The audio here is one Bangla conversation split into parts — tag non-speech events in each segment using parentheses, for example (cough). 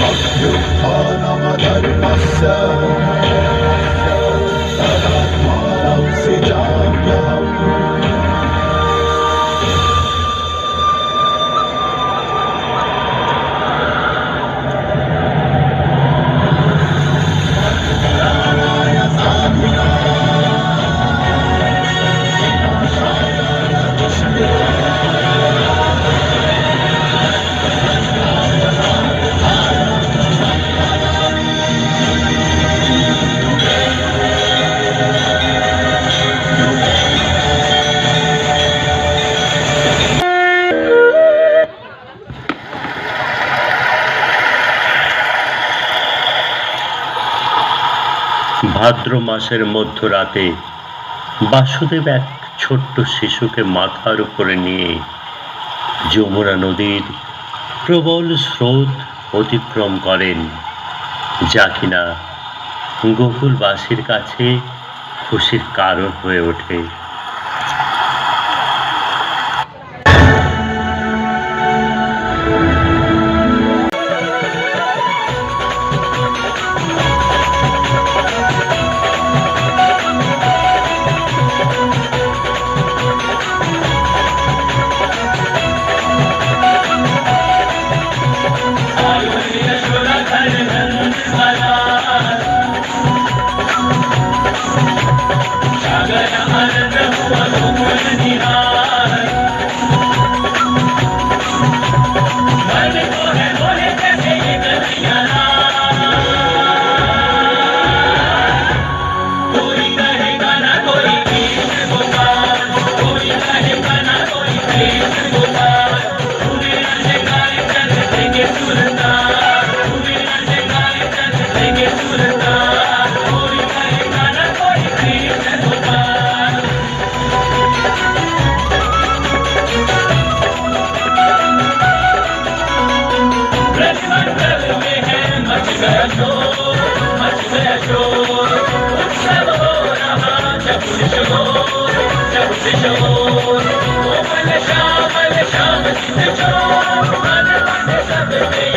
Aklım anama darmazsa ভাদ্র মাসের মধ্যরাতে বাসুদেব এক ছোট্ট শিশুকে মাথার উপরে নিয়ে যমুনা নদীর প্রবল স্রোত অতিক্রম করেন, যা কিনা গোকুলবাসীর কাছে খুশির কারণ হয়ে ওঠে। Amen. (laughs)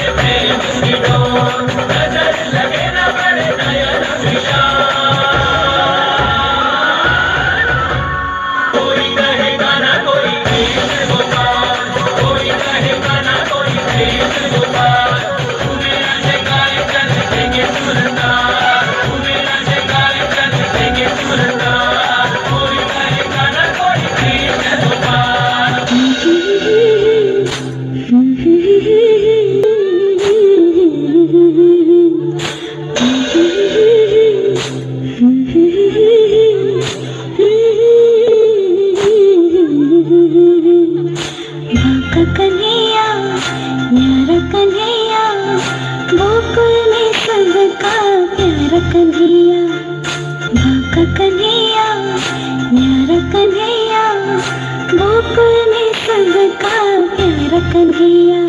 प्यारा कन्हैया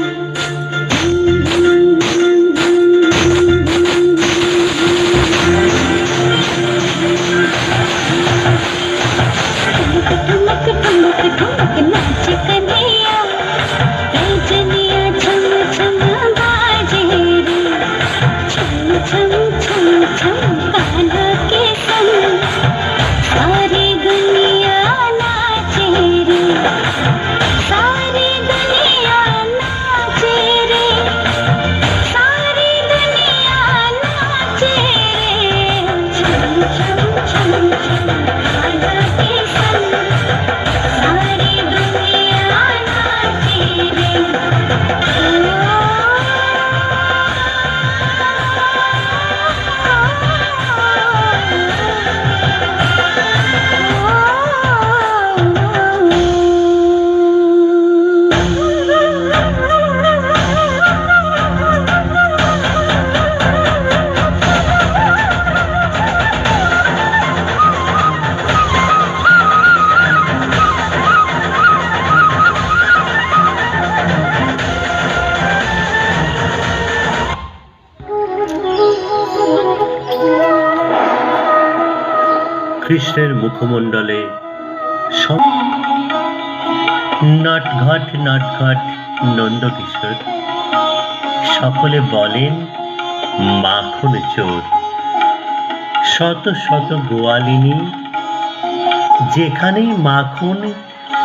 ठुमक ठुमक ठुमक नाच कन्हैया কৃষ্ণের মুখমণ্ডলে সব নটঘট নটঘট নন্দ কিশোর সকলে বলেন, মাখন চোর। শত শত গোয়ালিনী, যেখানেই মাখন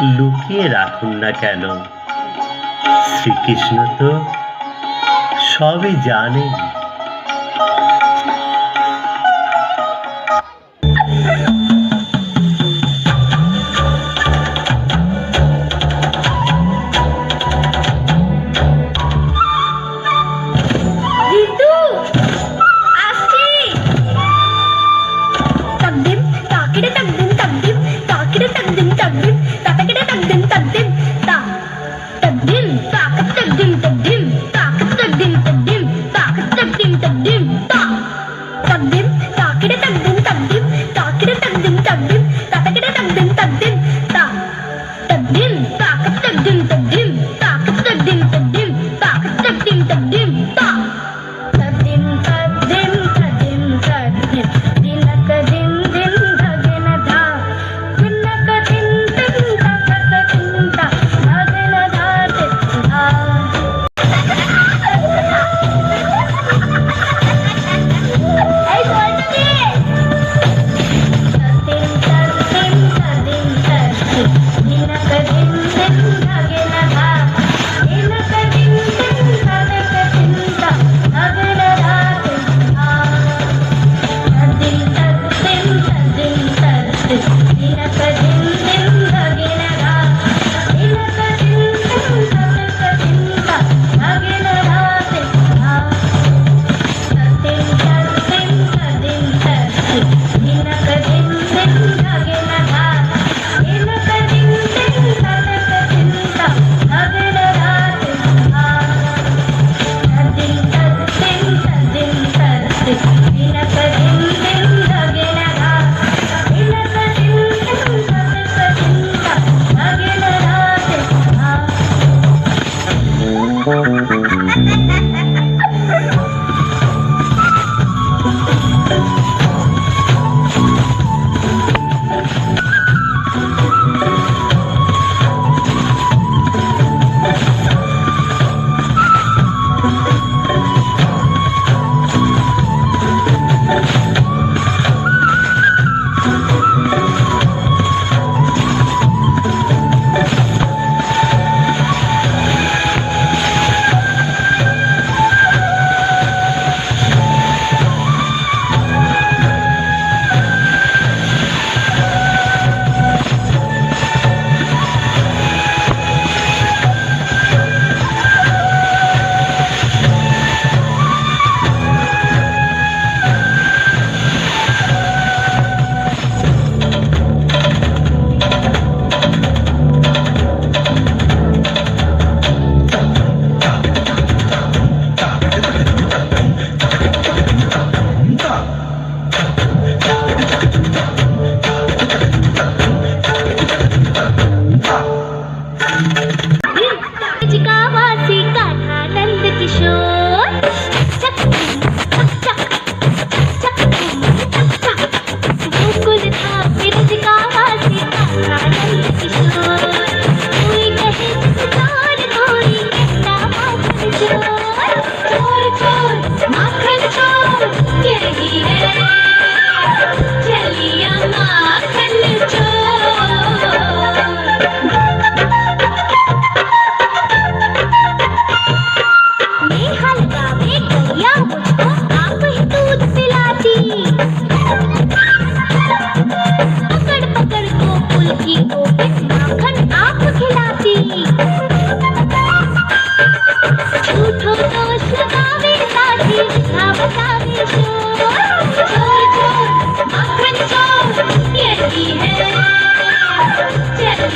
লুকিয়ে রাখুন না কেন, শ্রীকৃষ্ণ তো সবই জানেন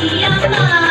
Yeah,